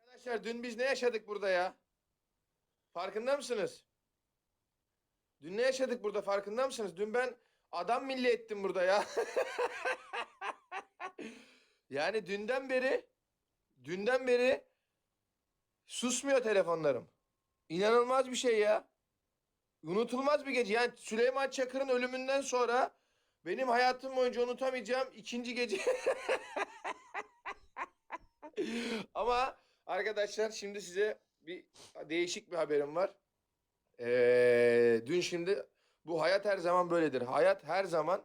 Arkadaşlar dün biz ne yaşadık burada ya? Farkında mısınız? Dün ne yaşadık burada farkında mısınız? Dün ben adam milli ettim burada ya. yani dünden beri dünden beri susmuyor telefonlarım. İnanılmaz bir şey ya. Unutulmaz bir gece. Yani Süleyman Çakır'ın ölümünden sonra benim hayatım boyunca unutamayacağım ikinci gece. Ama arkadaşlar şimdi size bir değişik bir haberim var. Ee, dün şimdi bu hayat her zaman böyledir. Hayat her zaman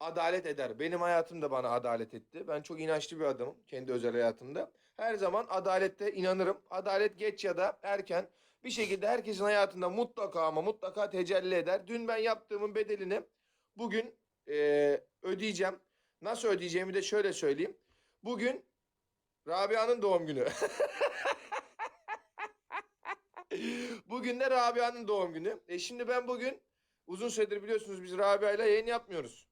adalet eder. Benim hayatım da bana adalet etti. Ben çok inançlı bir adamım kendi özel hayatımda. Her zaman adalette inanırım. Adalet geç ya da erken bir şekilde herkesin hayatında mutlaka ama mutlaka tecelli eder. Dün ben yaptığımın bedelini bugün ee, ödeyeceğim. Nasıl ödeyeceğimi de şöyle söyleyeyim. Bugün Rabia'nın doğum günü. bugün de Rabia'nın doğum günü. E şimdi ben bugün uzun süredir biliyorsunuz biz Rabia ile yayın yapmıyoruz.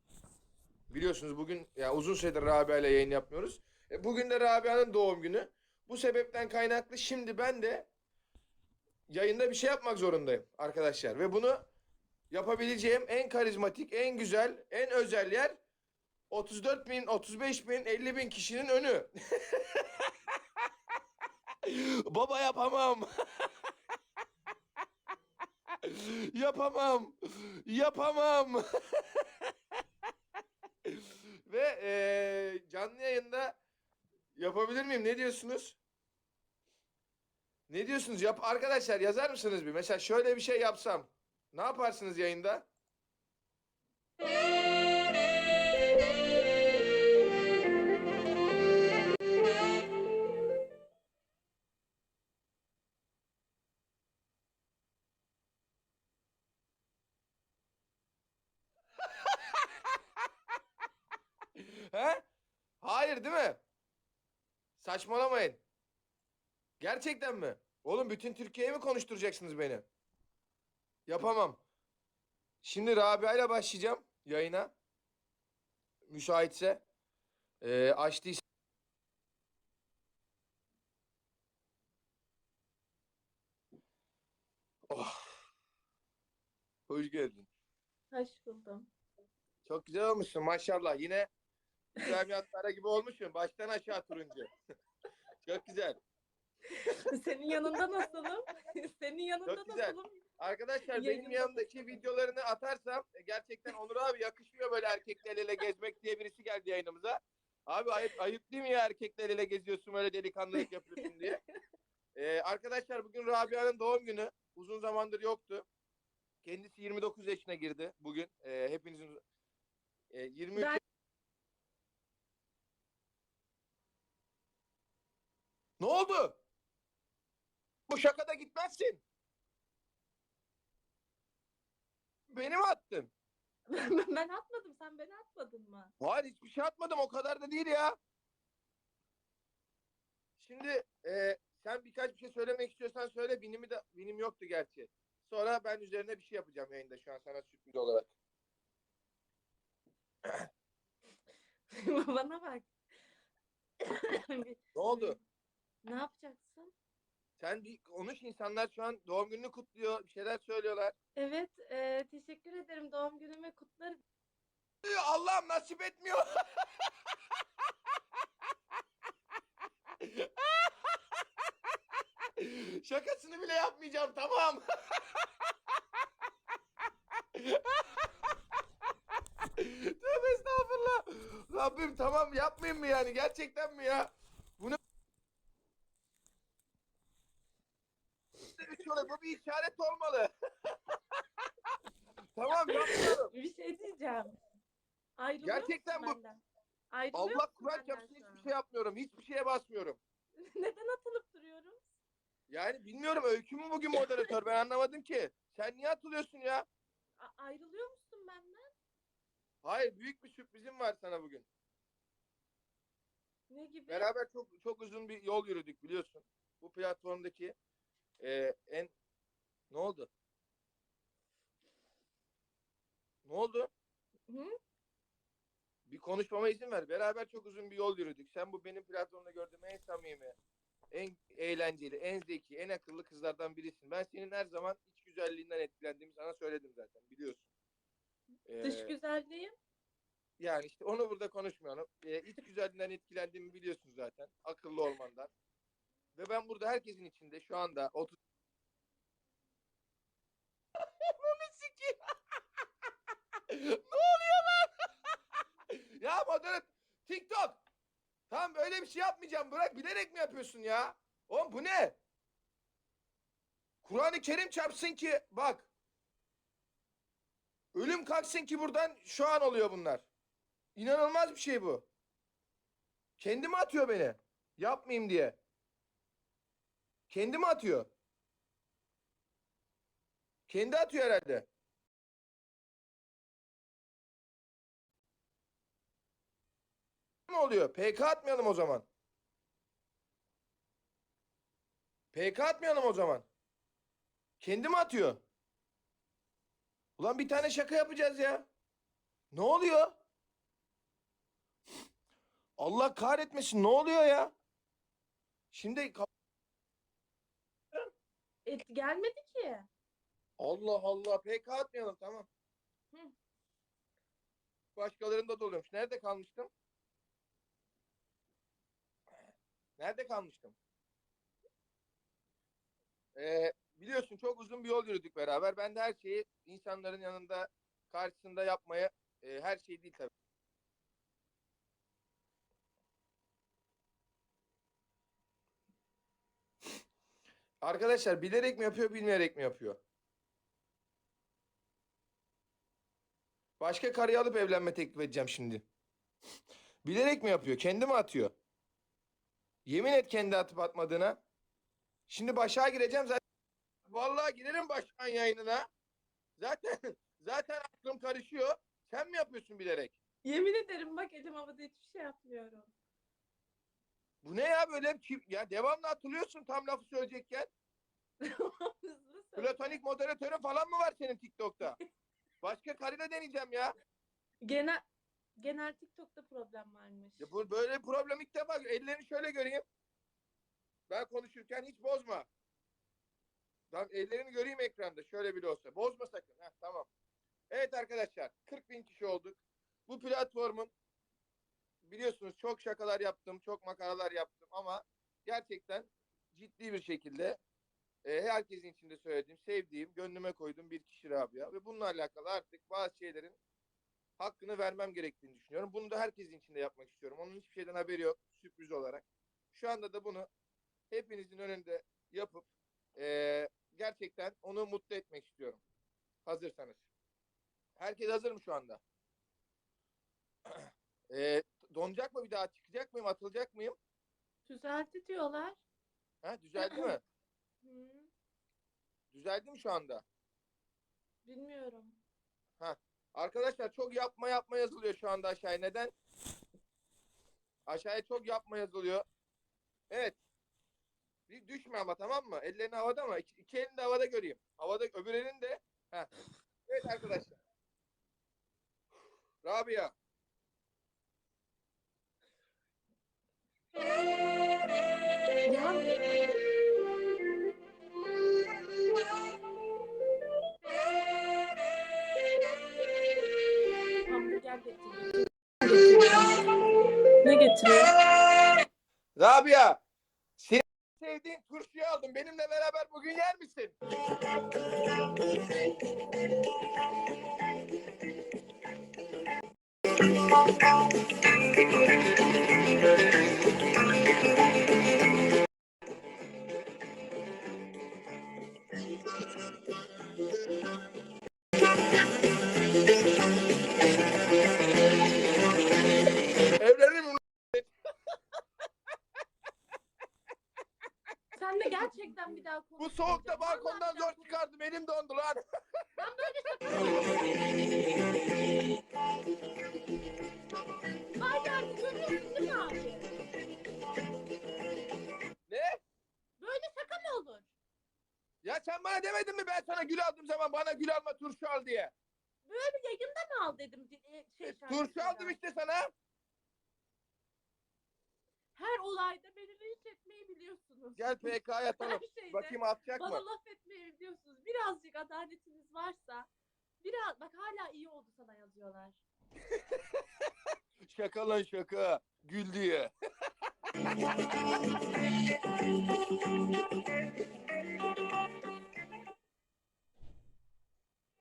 Biliyorsunuz bugün ya uzun süredir Rabia ile yayın yapmıyoruz. E bugün de Rabia'nın doğum günü. Bu sebepten kaynaklı şimdi ben de yayında bir şey yapmak zorundayım arkadaşlar. Ve bunu yapabileceğim en karizmatik, en güzel, en özel yer 34 bin, 35 bin, 50 bin kişinin önü. Baba yapamam. yapamam. Yapamam. Ve eee, canlı yayında yapabilir miyim? Ne diyorsunuz? Ne diyorsunuz? Yap arkadaşlar yazar mısınız bir? Mesela şöyle bir şey yapsam. Ne yaparsınız yayında? Saçmalamayın. Gerçekten mi? Oğlum bütün Türkiye'ye mi konuşturacaksınız beni? Yapamam. Şimdi Rabia ile başlayacağım yayına. Müsaitse. Ee, açtıysa. Oh. Hoş geldin. Hoş buldum. Çok güzel olmuşsun maşallah. Yine İbrahim Yattara gibi olmuşsun. Baştan aşağı turuncu. Çok güzel. Senin yanında nasılım? Senin yanında Çok güzel. nasılım? Arkadaşlar benim Yayınımda yanımdaki videolarını atarsam e, gerçekten Onur abi yakışmıyor böyle erkekler ele gezmek diye birisi geldi yayınımıza. Abi ayıp, ayıp değil mi ya erkekler ele geziyorsun böyle delikanlılık yapıyorsun diye. Ee, arkadaşlar bugün Rabia'nın doğum günü. Uzun zamandır yoktu. Kendisi 29 yaşına girdi bugün. Ee, hepinizin e, 23 Ben- Ne oldu? Bu şakada gitmezsin. Beni mi attın? ben atmadım. Sen beni atmadın mı? Hayır hiçbir şey atmadım o kadar da değil ya. Şimdi e, sen birkaç bir şey söylemek istiyorsan söyle. Binimi de binim yoktu gerçi. Sonra ben üzerine bir şey yapacağım yayında şu an sana sürpriz olarak. Bana bak. Ne oldu? Ne yapacaksın? Sen bir konuş insanlar şu an doğum gününü kutluyor. Bir şeyler söylüyorlar. Evet, e, teşekkür ederim. Doğum günümü kutlarım. Allah'ım nasip etmiyor. Şakasını bile yapmayacağım tamam. Tövbe estağfurullah. Rabbim tamam yapmayayım mı yani gerçekten mi ya? Bunu Üç yola, bu bir işaret olmalı. tamam yapmıyorum. Bir şey diyeceğim. Ayrılıyor Gerçekten musun bu- benden? Ayrılıyor Allah musun Kur'an benden çarpsın şu an? hiçbir şey yapmıyorum. Hiçbir şeye basmıyorum. Neden atılıp duruyorum? Yani bilmiyorum Öykü mü bugün moderatör ben anlamadım ki. Sen niye atılıyorsun ya? A- ayrılıyor musun benden? Hayır büyük bir sürprizim var sana bugün. Ne gibi? Beraber çok çok uzun bir yol yürüdük biliyorsun. Bu platformdaki e, en ne oldu? Ne oldu? Hı? Bir konuşmama izin ver. Beraber çok uzun bir yol yürüdük. Sen bu benim platformda gördüğüm en samimi, en eğlenceli, en zeki, en akıllı kızlardan birisin. Ben senin her zaman iç güzelliğinden etkilendiğimi sana söyledim zaten biliyorsun. Ee, Dış güzelliğim. Yani işte onu burada konuşmayalım. Ee, iç güzelliğinden etkilendiğimi biliyorsun zaten. Akıllı olmandan. Ve ben burada herkesin içinde şu anda 30 Onu sikeyim. ne oluyor lan? ya moderat TikTok. Tamam böyle bir şey yapmayacağım. Bırak bilerek mi yapıyorsun ya? Oğlum bu ne? Kur'an-ı Kerim çarpsın ki bak. Ölüm kalksın ki buradan şu an oluyor bunlar. İnanılmaz bir şey bu. Kendi mi atıyor beni? Yapmayayım diye. Kendi mi atıyor? Kendi atıyor herhalde. Ne oluyor? PK atmayalım o zaman. PK atmayalım o zaman. Kendi mi atıyor? Ulan bir tane şaka yapacağız ya. Ne oluyor? Allah kahretmesin ne oluyor ya? Şimdi Et gelmedi ki. Allah Allah PK atmayalım tamam. Hı. Başkalarında da oluyormuş. Nerede kalmıştım? Nerede kalmıştım? Ee, biliyorsun çok uzun bir yol yürüdük beraber. Ben de her şeyi insanların yanında karşısında yapmaya e, her şey değil tabii. Arkadaşlar bilerek mi yapıyor, bilmeyerek mi yapıyor? Başka karıyı alıp evlenme teklif edeceğim şimdi. Bilerek mi yapıyor? Kendi mi atıyor? Yemin et kendi atıp atmadığına. Şimdi başa gireceğim zaten. Vallahi girerim başkan yayınına. Zaten zaten aklım karışıyor. Sen mi yapıyorsun bilerek? Yemin ederim bak elim havada hiçbir şey yapmıyorum. Bu ne ya böyle kim ya devamlı atılıyorsun tam lafı söyleyecekken. Hızlı söyle. Platonik moderatörün falan mı var senin TikTok'ta? Başka karıyla deneyeceğim ya. Genel genel TikTok'ta problem varmış. Ya bu böyle problem ilk defa. Ellerini şöyle göreyim. Ben konuşurken hiç bozma. Ben ellerini göreyim ekranda. Şöyle bile olsa. Bozma sakın. Heh, tamam. Evet arkadaşlar. 40 bin kişi olduk. Bu platformun biliyorsunuz çok şakalar yaptım. Çok makaralar yaptım ama gerçekten ciddi bir şekilde e, herkesin içinde söylediğim, sevdiğim, gönlüme koyduğum bir kişi Rabia. Ve bununla alakalı artık bazı şeylerin hakkını vermem gerektiğini düşünüyorum. Bunu da herkesin içinde yapmak istiyorum. Onun hiçbir şeyden haberi yok sürpriz olarak. Şu anda da bunu hepinizin önünde yapıp eee, gerçekten onu mutlu etmek istiyorum. Hazırsanız. Herkes hazır mı şu anda? Eee, donacak mı bir daha? Çıkacak mıyım? Atılacak mıyım? Düzeldi diyorlar. Ha, düzeldi mi? Hı, Düzeldi mi şu anda? bilmiyorum. Arkadaşlar çok yapma yapma yazılıyor şu anda aşağıya. Neden? Aşağıya çok yapma yazılıyor. Evet. Bir düşme ama tamam mı? Ellerini havada mı? İki, iki elini de havada göreyim. Havada öbür elini de. Heh. Evet arkadaşlar. Rabia. Ya hamburger getiriyor. Ne getiriyor? Rabia. Senin sevdiğin turşuyu aldım. Benimle beraber bugün yer misin? ben bir daha Bu soğukta balkondan zor çıkardım. Elim dondu lan. Ben böyle Haydi abi görüyorsun değil mi abi? ne? Böyle şaka mı olur? Ya sen bana demedin mi ben sana gül aldığım zaman bana gül alma turşu al diye. Böyle yayında mı al dedim. E, şey, şarkısı turşu aldım işte sana. Her olayda beni linç etmeyi biliyorsunuz. Gel PK'ya. Her şeyde Bakayım atacak bana mı? laf etmeyi biliyorsunuz. Birazcık adaletiniz varsa biraz bak hala iyi oldu sana yazıyorlar. Şaka lan şaka. Gül diye.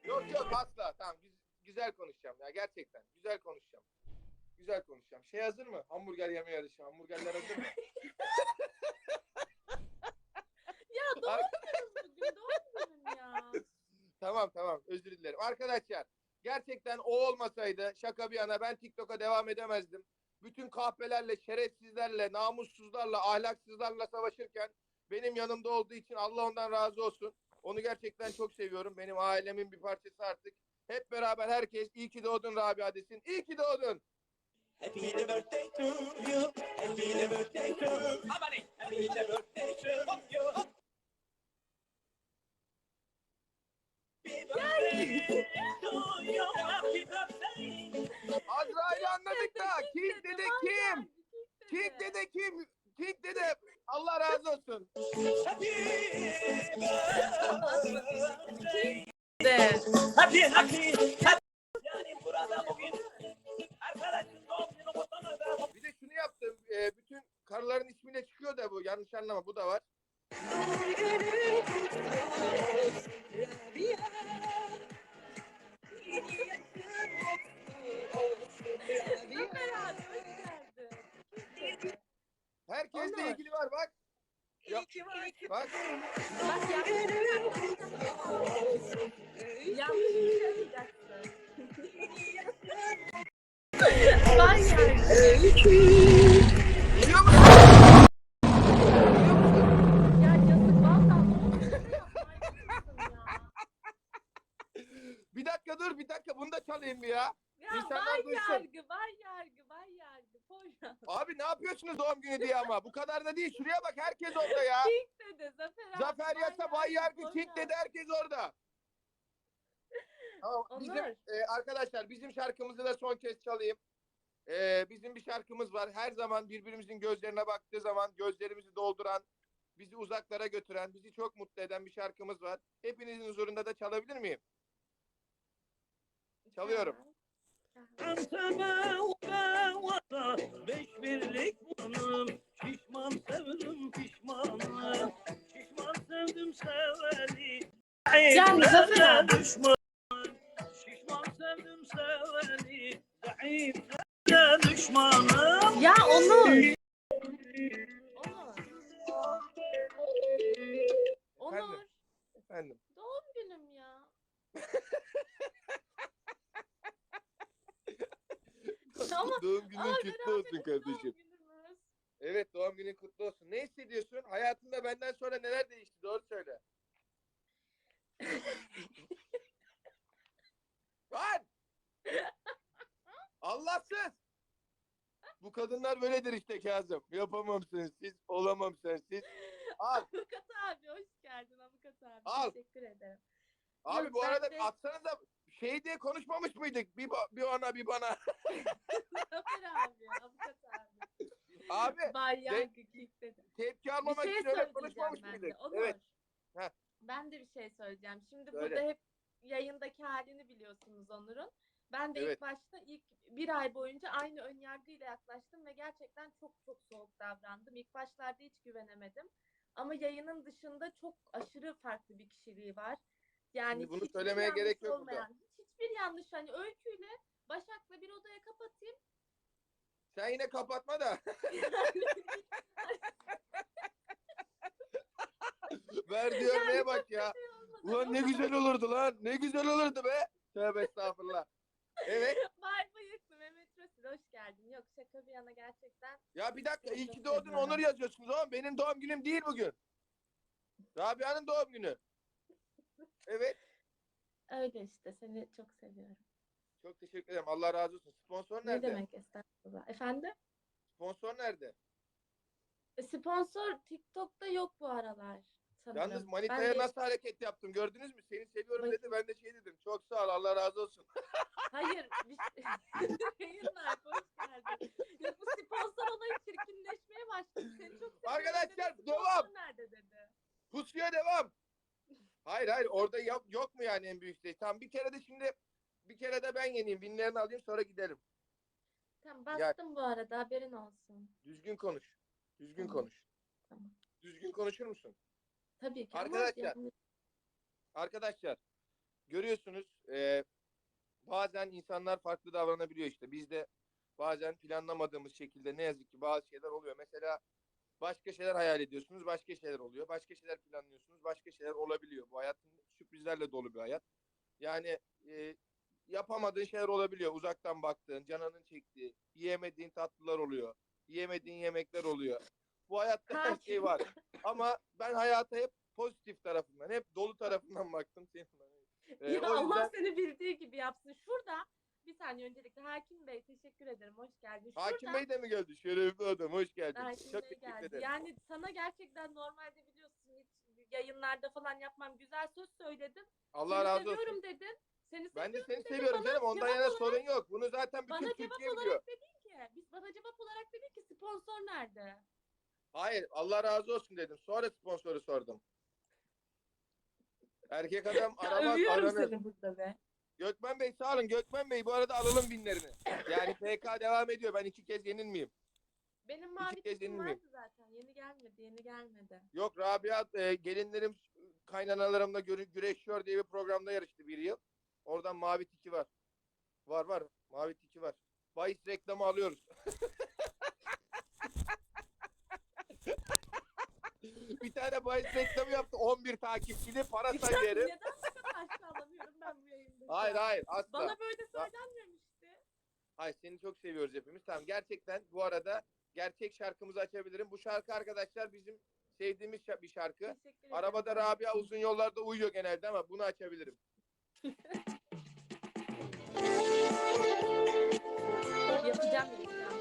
yok yok asla. Tamam güz- güzel konuşacağım ya gerçekten. Güzel konuşacağım. Güzel konuşacağım. Şey hazır mı? Hamburger yeme yarışı. Hamburgerler hazır mı? Ya doğum günüm bugün doğum günüm ya. Tamam tamam özür dilerim. Arkadaşlar gerçekten o olmasaydı şaka bir yana ben TikTok'a devam edemezdim. Bütün kahpelerle, şerefsizlerle, namussuzlarla, ahlaksızlarla savaşırken benim yanımda olduğu için Allah ondan razı olsun. Onu gerçekten çok seviyorum. Benim ailemin bir parçası artık. Hep beraber herkes iyi ki doğdun Rabia desin. İyi ki doğdun. Happy birthday to you. Happy birthday to you. Happy birthday to you. Happy birthday to you. Happy birthday. Azrail'i anladık da. King dede kim? King King dede kim? King dede. Allah razı olsun. Happy. Happy happy anlama. Bu da var. Herkesle ilgili var bak. Yok. Bak. Bak yanlış Yanlış. Vay yani. Biliyor musun? Ya yazık valla ne oldu? Ne yapmayacaksın ya? Bir dakika dur bir dakika bunu da çalayım bir ya. Ya İnsanlar var duysun. yargı, var yargı, var yargı. Poyraz. Abi ne yapıyorsunuz doğum günü diye ama. Bu kadar da değil. Şuraya bak herkes orada ya. King dedi, Zafer abi. Zafer var Yasa, Bay Yargı, Poyraz. King dedi herkes orada. Tamam, bizim e, arkadaşlar bizim şarkımızı da son kez çalayım. E, bizim bir şarkımız var. Her zaman birbirimizin gözlerine baktığı zaman gözlerimizi dolduran, bizi uzaklara götüren, bizi çok mutlu eden bir şarkımız var. Hepinizin huzurunda da çalabilir miyim? Çalıyorum. Anteme uvevada beş birlik bunum Şişman sevdim pişmanım Şişman sevdim seveli Can, Zafer Zayıflara abi. düşman Şişman sevdim seveli Zayıflara düşmanım Ya. Onur. Doğum günün kutlu olsun kardeşim. Doğum günümüz. Evet doğum günün kutlu olsun. Ne hissediyorsun? Hayatında benden sonra neler değişti? Doğru söyle. Lan! Allahsız! Bu kadınlar böyledir işte Kazım. Yapamam sensiz, olamam sensiz. Al. Avukat abi hoş geldin avukat abi. Al. Teşekkür ederim. Abi Yok, bu arada de- atsanıza şey diye konuşmamış mıydık? Bir, ba- bir ona bir bana. Zafer abi avukat abi. Abi Bay King dedi. tepki almamak şey için öyle konuşmamış ben mıydık? de. Onur. Evet. Heh. Ben de bir şey söyleyeceğim. Şimdi Söyle. burada hep yayındaki halini biliyorsunuz Onur'un. Ben de Evet. ilk başta ilk bir ay boyunca aynı ön yargıyla yaklaştım ve gerçekten çok çok soğuk davrandım. İlk başlarda hiç güvenemedim. Ama yayının dışında çok aşırı farklı bir kişiliği var. Yani Şimdi bunu hiçbir söylemeye yanlışı gerek yok burada. olmayan, Hiçbir yanlış hani öyküyle Başak'la bir odaya kapatayım. Sen yine kapatma da. Verdiği örneğe bak ya. Ulan ne güzel olurdu lan. Ne güzel olurdu be. Tövbe estağfurullah. Evet. Bay bıyıklı Mehmet Resul hoş geldin. Yok şaka bir yana gerçekten. Ya bir dakika. iyi ki doğdun. Onur yazıyorsunuz oğlum. Benim doğum günüm değil bugün. Rabia'nın doğum günü. Evet. Öyle işte seni çok seviyorum. Çok teşekkür ederim. Allah razı olsun. Sponsor Ne nerede? demek estağfurullah. Efendim? Sponsor nerede? E, Sponsor TikTok'ta yok bu aralar. sanırım. Yalnız Ben manitaya de- nasıl hareket yaptım gördünüz mü? Seni seviyorum Bakayım. dedi. Ben de şey dedim. Çok sağ ol Allah razı olsun. Hayır. Bir... Yayınlar hoş geldin. Yok bu sponsor olayı çirkinleşmeye başladı. Seni çok seviyorum Arkadaşlar, dedi. devam. Sponsor nerede dedi. Pusuya devam. Hayır hayır orada yok, yok mu yani en büyük şey? Tamam bir kere de şimdi bir kere de ben yeneyim. Winlerini alayım sonra gidelim. Tamam Ya- bastım bu arada haberin olsun. Düzgün konuş. Düzgün Tamam. konuş. Tamam. Düzgün konuşur musun? Tabii ki ama Arkadaşlar, yani- Arkadaşlar görüyorsunuz e, bazen insanlar farklı davranabiliyor işte. Biz de bazen planlamadığımız şekilde ne yazık ki bazı şeyler oluyor. Mesela başka şeyler hayal ediyorsunuz, başka şeyler oluyor. Başka şeyler planlıyorsunuz, başka şeyler olabiliyor. Bu hayatın sürprizlerle dolu bir hayat. Yani e, yapamadığın şeyler olabiliyor. Uzaktan baktığın, canının çektiği, yiyemediğin tatlılar oluyor. Yiyemediğin yemekler oluyor. Bu hayatta her Ha. şey var. Ama ben hayata hep pozitif tarafından, hep dolu tarafından baktım. Senin ee, ya Allah yüzden seni bildiği gibi yapsın. Şurada bir saniye öncelikle Hakim Bey teşekkür ederim. Hoş geldin. Hakim Bey de mi geldi? Şerefli adam, hoş geldin. Hakim Çok Bey teşekkür geldi. ederim. Yani sana gerçekten normalde biliyorsun hiç yayınlarda falan yapmam. Güzel söz söyledim. Allah seni razı olsun. seviyorum dedin. Seni Ben de seni seviyorum Bana canım. Ondan cevap yana olarak- sorun yok. Bunu zaten bütün Bana cevap Türkiye biliyor. olarak dedin ki, biz bana cevap olarak dedin ki sponsor nerede? Hayır, Allah razı olsun dedim. Sonra sponsoru sordum. Erkek adam aramaz, Övüyorum aranır. seni burada be. Gökmen Bey sağ olun. Gökmen Bey bu arada alalım binlerini. Yani PK devam ediyor. Ben iki kez yenilmeyeyim. Benim mavi kez tikim yenilmeyeyim. vardı zaten. Yeni gelmedi, yeni gelmedi. Yok Rabia e, gelinlerim kaynanalarımla görü- güreşiyor diye bir programda yarıştı bir yıl. Oradan mavi tiki var. Var var. Mavi tiki var. Bahis reklamı alıyoruz. bir tane bahis reklamı yaptı. 11 takipçili para Bir dakika, neden bu kadar aşağılamıyorum ben bu yayında? Hayır hayır asla. Bana böyle söylenmemişti. Hayır seni çok seviyoruz hepimiz. Tamam gerçekten bu arada gerçek şarkımızı açabilirim. Bu şarkı arkadaşlar bizim sevdiğimiz şa- bir şarkı. Arabada Rabia uzun yollarda uyuyor genelde ama bunu açabilirim. Yapacağım yapacağım.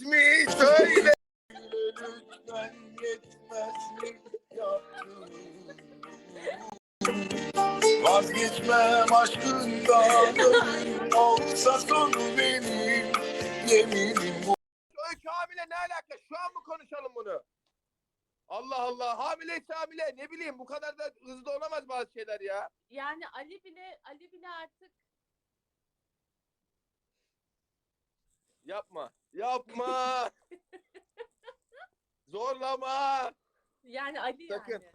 Yetmez mi söyle? Lütfen yetmez mi yaptığım? Vazgeçmem aşkından olsa sonu benim yeminim bu. Öykü hamile ne alaka? Şu an mı konuşalım bunu? Allah Allah. Hamileyse hamile. Ne bileyim bu kadar da hızlı olamaz bazı şeyler ya. Yani Ali bile Ali bile artık Yapma. Yapma. Zorlama. yani Ali Sakın. yani.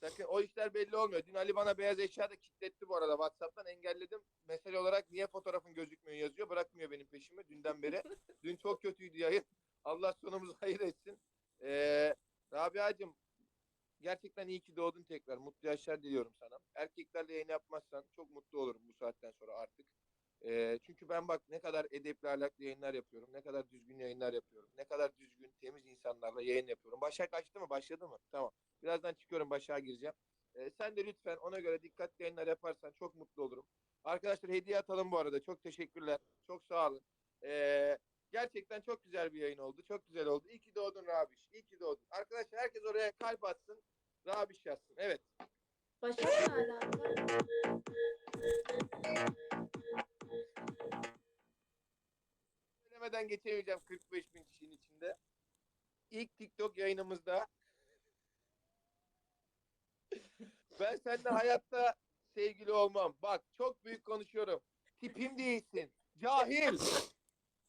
Sakın o işler belli olmuyor. Dün Ali bana beyaz eşya da kilitletti bu arada. Whatsapp'tan engelledim. Mesele olarak niye fotoğrafın gözükmüyor yazıyor. Bırakmıyor benim peşimi dünden beri. Dün çok kötüydü yayın. Allah sonumuzu hayır etsin. Ee, Rabia'cığım gerçekten iyi ki doğdun tekrar. Mutlu yaşlar diliyorum sana. Erkeklerle yayın yapmazsan çok mutlu olurum bu saatten sonra artık. Ee, çünkü ben bak ne kadar edepli ahlaklı yayınlar yapıyorum. Ne kadar düzgün yayınlar yapıyorum. Ne kadar düzgün, temiz insanlarla yayın yapıyorum. Başak açtı mı? Başladı mı? Tamam. Birazdan çıkıyorum Başak'a gireceğim. Ee, sen de lütfen ona göre dikkatli yayınlar yaparsan çok mutlu olurum. Arkadaşlar hediye atalım bu arada. Çok teşekkürler. Çok sağ olun. Ee, gerçekten çok güzel bir yayın oldu. Çok güzel oldu. İyi ki doğdun Rabiş. İyi ki doğdun. Arkadaşlar herkes oraya kalp atsın. Rabiş yazsın. Evet. Başak ne Söylemeden geçemeyeceğim 45 bin kişinin içinde. İlk TikTok yayınımızda ben seninle hayatta sevgili olmam. Bak çok büyük konuşuyorum. Tipim değilsin. Cahil.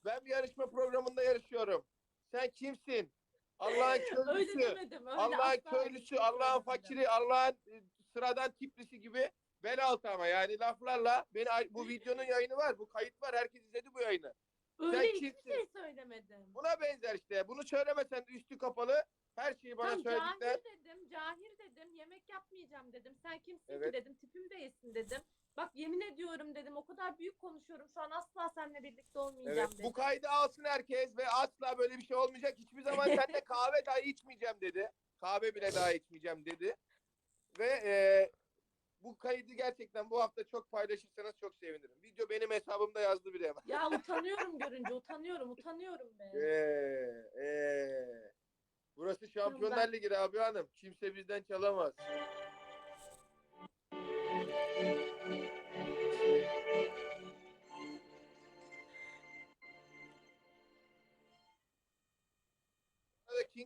Ben bir yarışma programında yarışıyorum. Sen kimsin? Allah'ın köylüsü. Allah'ın öyle köylüsü, şey Allah'ın fakiri, Allah'ın e, sıradan tiplisi gibi bel altı ama yani laflarla beni bu videonun yayını var, bu kayıt var. Herkes izledi bu yayını. Öyle hiçbir kimsin? şey söylemedim. Buna benzer işte. Bunu söylemesen de üstü kapalı her şeyi bana Tam söyledikler. cahil dedim, cahil dedim, yemek yapmayacağım dedim. Sen kimsin Evet. ki dedim, tipim değilsin dedim. Bak yemin ediyorum dedim, o kadar büyük konuşuyorum şu an asla seninle birlikte olmayacağım Evet, dedim. bu kaydı alsın herkes ve asla böyle bir şey olmayacak. Hiçbir zaman seninle kahve dahi içmeyeceğim dedi. Kahve bile daha içmeyeceğim dedi. Ve e, bu kaydı gerçekten bu hafta çok paylaşırsanız çok sevinirim. Video benim hesabımda yazdı biri hemen. Ya utanıyorum görünce utanıyorum utanıyorum be. Ee, ee. Burası Şampiyonlar ben- Ligi abi hanım. Kimse bizden çalamaz.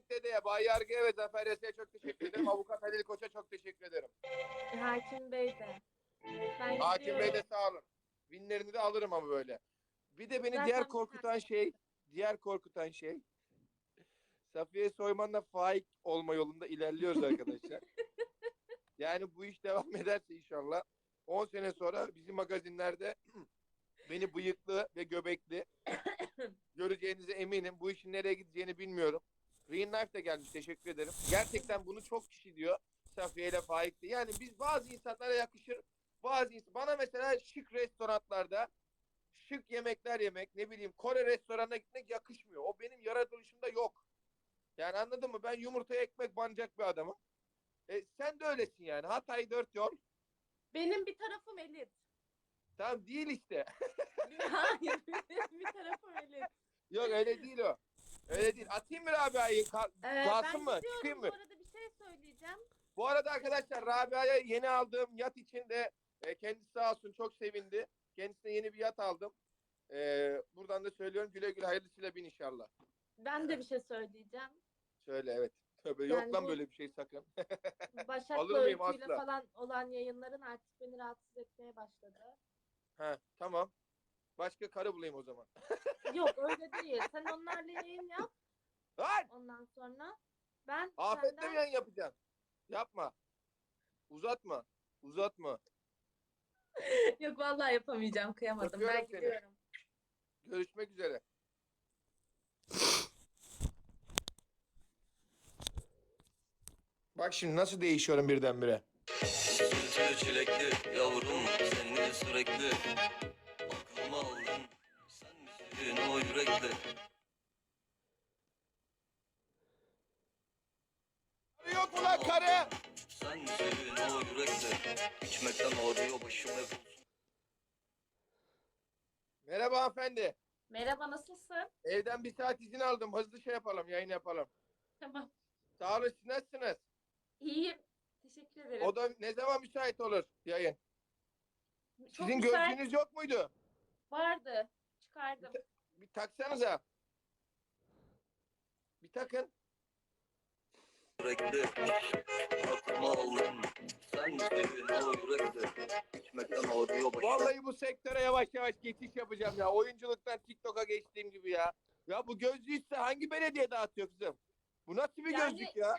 King Dede'ye, Bay Yargı'ya ve Zafer Yase'ye çok teşekkür ederim. Avukat Halil Koç'a çok teşekkür ederim. Hakim Bey de. Ben Hakim Bey de sağ olun. Winlerini de alırım ama böyle. Bir de beni Zaten diğer korkutan şey, diğer korkutan şey Safiye Soyman'la faik olma yolunda ilerliyoruz arkadaşlar. yani bu iş devam ederse inşallah 10 sene sonra bizim magazinlerde beni bıyıklı ve göbekli göreceğinize eminim. Bu işin nereye gideceğini bilmiyorum. Green Knife de gelmiş. Teşekkür ederim. Gerçekten bunu çok kişi diyor. Safiye ile Faik de. Yani biz bazı insanlara yakışır. Bazı ins- bana mesela şık restoranlarda şık yemekler yemek, ne bileyim Kore restoranına gitmek yakışmıyor. O benim yaratılışımda yok. Yani anladın mı? Ben yumurtaya ekmek banacak bir adamım. E, sen de öylesin yani. Hatay dört yol. Benim bir tarafım elit. Tamam değil işte. Hayır bir tarafım elit. Yok öyle değil o. Öyle değil. Atayım mı Rabia'yı? Ka- Ee, Kalsın mı? gidiyorum. Çıkayım mı? Bu arada bir şey söyleyeceğim. Bu arada arkadaşlar Rabia'ya yeni aldığım yat için de e, kendisi sağ olsun çok sevindi. Kendisine yeni bir yat aldım. E, buradan da söylüyorum güle güle hayırlısıyla bin inşallah. Ben de bir şey söyleyeceğim. Söyle evet. Tövbe Yani yok lan bu- böyle bir şey sakın. Başak'la Alır mıyım? Öykü'yle Asla. falan olan yayınların artık beni rahatsız etmeye başladı. ha tamam. Başka karı bulayım o zaman. Yok öyle değil. Sen onlarla yayın yap. Lan! Ondan sonra ben Afetle mi senden yayın yapacaksın? Yapma. Uzatma. Uzatma. yok vallahi yapamayacağım. Kıyamadım. Öpüyorum ben seni. gidiyorum. Görüşmek üzere. Bak şimdi nasıl değişiyorum birdenbire. Sütlü çilekli yavrum seni sürekli misin o yürekli Karı Yok mu lan karı? Sen misin o yürekli İçmekten ağrıyor başım hep Merhaba hanımefendi. Merhaba nasılsın? Evden bir saat izin aldım. Hızlı şey yapalım, yayın yapalım. Tamam. Sağ olun, siz nasılsınız? İyiyim. Teşekkür ederim. O da ne zaman müsait olur yayın? Çok Sizin müsait gözlüğünüz yok muydu? vardı. Çıkardım. Bir taksanıza. Bir takın. sürekli Aklıma aldın sen misin o yürekli İçmekten ağrıyor başım Vallahi bu sektöre yavaş yavaş geçiş yapacağım ya. Oyunculuktan TikTok'a geçtiğim gibi ya. Ya bu gözlüğü ise hangi belediye dağıtıyor kızım? Bu nasıl bir Yani- gözlük ya?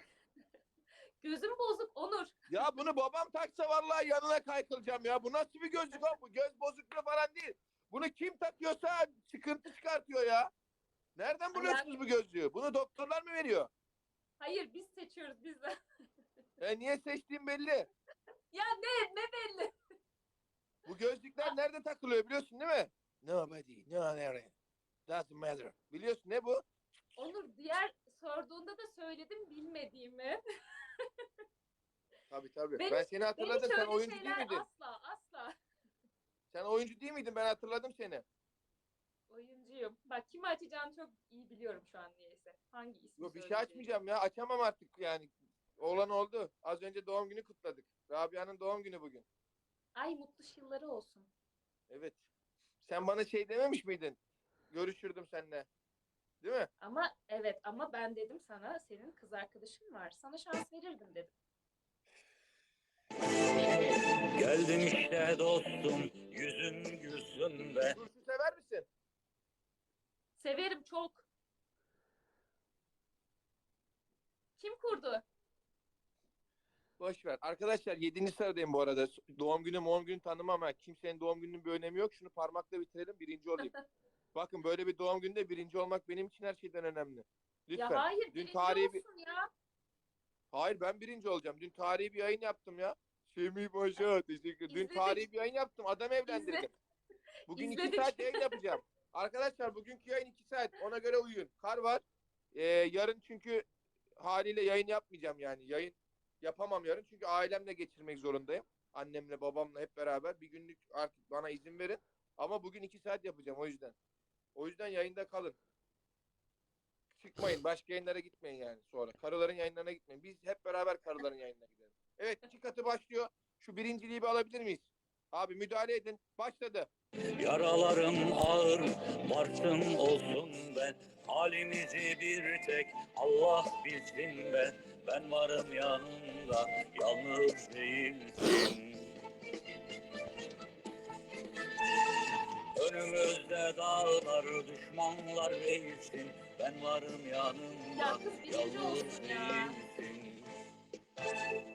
Gözüm bozuk Onur. Ya bunu babam taksa vallahi yanına kaykılacağım ya. Bu nasıl bir gözlük oğlum? Bu göz bozukluğu falan değil. Bunu kim takıyorsa sıkıntı çıkartıyor ya. Nereden buluyorsunuz bu gözlüğü? Bunu doktorlar mı veriyor? Hayır biz seçiyoruz biz de. E niye seçtiğim belli. ya ne ne belli. Bu gözlükler nerede takılıyor biliyorsun değil mi? Nobody, no nereye. Doesn't matter. Biliyorsun ne bu? Onur diğer sorduğunda da söyledim bilmediğimi. Tabii tabii. Benim- ben seni hatırladım. Sen oyuncu değil miydin? asla asla. Sen oyuncu değil miydin? Ben hatırladım seni. Oyuncuyum. Bak kimi açacağını çok iyi biliyorum şu an niyeyse. Hangi ismi Yok bir şey açmayacağım ya. Açamam artık yani. Olan oldu. Az önce doğum günü kutladık. Rabia'nın doğum günü bugün. Ay mutlu yılları olsun. Evet. Sen bana şey dememiş miydin? Görüşürdüm seninle. Değil mi? Ama evet ama ben dedim sana senin kız arkadaşın var. Sana şans verirdim dedim. Geldim işte dostum yüzün gülsün be. Turşu sever misin? Severim çok. Kim kurdu? Boş ver. Arkadaşlar 7. sıradayım bu arada. Doğum günü doğum günü tanımam ama kimsenin doğum gününün bir önemi yok. Şunu parmakla bitirelim birinci olayım. Bakın böyle bir doğum günde birinci olmak benim için her şeyden önemli. Lütfen. Ya hayır Dün birinci tarihi bir- olsun ya. Hayır ben birinci olacağım. Dün tarihi bir yayın yaptım ya. Semih Paşa teşekkür Dün İzledik. tarihi bir yayın yaptım. Adam evlendirdim. Bugün iki İzledik. saat yayın yapacağım. Arkadaşlar bugünkü yayın iki saat. Ona göre uyuyun. Kar var. Ee, yarın çünkü haliyle yayın yapmayacağım yani. Yayın yapamam yarın çünkü ailemle geçirmek zorundayım. Annemle babamla hep beraber bir günlük artık bana izin verin. Ama bugün iki saat yapacağım o yüzden. O yüzden yayında kalın. Çıkmayın. Başka yayınlara gitmeyin yani sonra. Karıların yayınlarına gitmeyin. Biz hep beraber karıların yayınına gidelim. Evet iki katı başlıyor. Şu birinciliği bir alabilir miyiz? Abi müdahale edin. Başladı. Yaralarım ağır, varsın olsun ben. Halimizi bir tek Allah bilsin ben. Ben varım yanında, yalnız değilsin. Önümüzde dağlar, düşmanlar değilsin. Ben varım yanında, Ya kız birinci yalnız olsun ya. değilsin.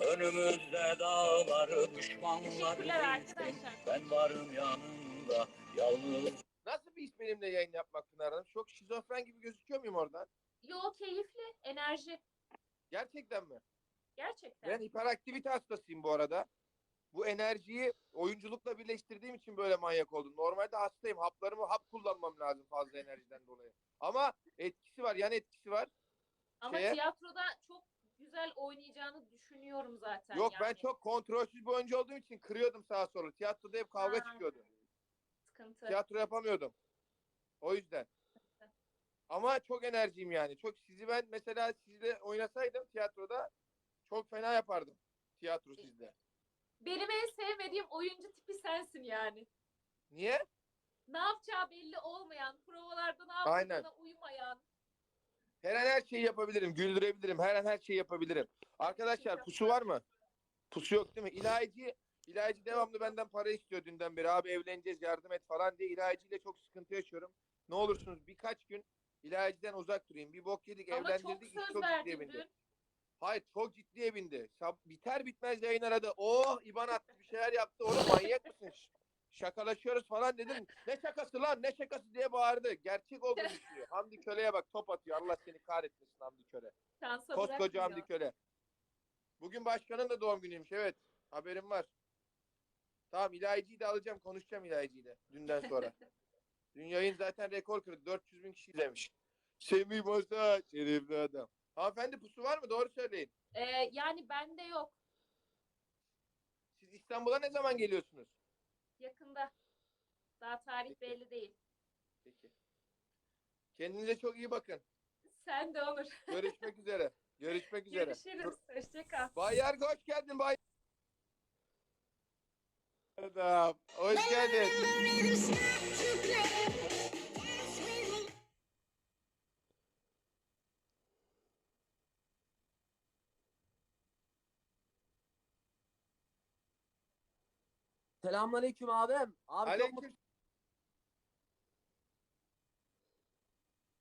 Önümüzde dağlar, düşmanlar Teşekkürler arkadaşlar. Ben varım yanında, yalnız Nasıl bir iş benimle yayın yapmak Pınar Hanım? Çok şizofren gibi gözüküyor muyum oradan? Yo keyifli. Enerji. Gerçekten mi? Gerçekten. Ben hiperaktivite hastasıyım bu arada. Bu enerjiyi oyunculukla birleştirdiğim için böyle manyak oldum. Normalde hastayım. Haplarımı hap kullanmam lazım fazla enerjiden dolayı. Ama etkisi var, yan etkisi var. Ama şeye- tiyatroda çok güzel oynayacağını düşünüyorum zaten. Yok ben yani. çok kontrolsüz bir oyuncu olduğum için kırıyordum sağa sola. Tiyatroda hep kavga Ha. çıkıyordu. sıkıntı. Tiyatro yapamıyordum. O yüzden. Ama çok enerjiyim yani. Çok sizi ben mesela sizle oynasaydım tiyatroda çok fena yapardım. Tiyatro sizde. Benim en sevmediğim oyuncu tipi sensin yani. Niye? Ne yapacağı belli olmayan, provalarda ne Aynen. yapacağına uymayan. Her an her şeyi yapabilirim. Güldürebilirim. Her an her şeyi yapabilirim. Arkadaşlar pusu var mı? Pusu yok değil mi? İlahici, ilahici devamlı benden para istiyor dünden beri. Abi evleneceğiz yardım et falan diye. İlahiciyle çok sıkıntı yaşıyorum. Ne olursunuz birkaç gün ilahiciden uzak durayım. Bir bok yedik Ama çok evlendirdik. iş söz çok ciddiye verdin bindi. dün. Hayır çok ciddiye bindi. Şab- biter bitmez yayın aradı. Oh İban attı bir şeyler yaptı. Oğlum manyak mısın? Ş- Şakalaşıyoruz falan dedim. Ne şakası lan ne şakası diye bağırdı. Gerçek olduğunu düşünüyor. Hamdi Köle'ye bak top atıyor. Allah seni kahretmesin Hamdi Köle. Şansa Koskoca bırakmıyor. Hamdi Köle. Bugün başkanın da doğum günüymüş evet. Haberim var. Tamam ilahiciyi de alacağım. Konuşacağım ilahiciyle. Dünden sonra. Dün yayın zaten rekor kırdı. 400 bin kişi izlemiş. Semih Masa. Şerefli adam. Hanımefendi pusu var mı? Doğru söyleyin. Ee, yani bende yok. Siz İstanbul'a ne zaman geliyorsunuz? Yakında. Daha tarih Peki. belli değil. Peki. Kendinize çok iyi bakın. Sen de olur. Görüşmek üzere. Görüşmek üzere. Görüşürüz. Hoşça kal. Bay Yargı hoş geldin Bay. Adam, hoş geldin. Selamünaleyküm abim. Abi çok. Aleyküm.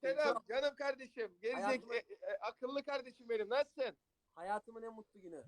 Selam canım kardeşim. Gerizek, Hayatımın- e, e, akıllı kardeşim benim. Nasılsın? Hayatımın en mutlu günü.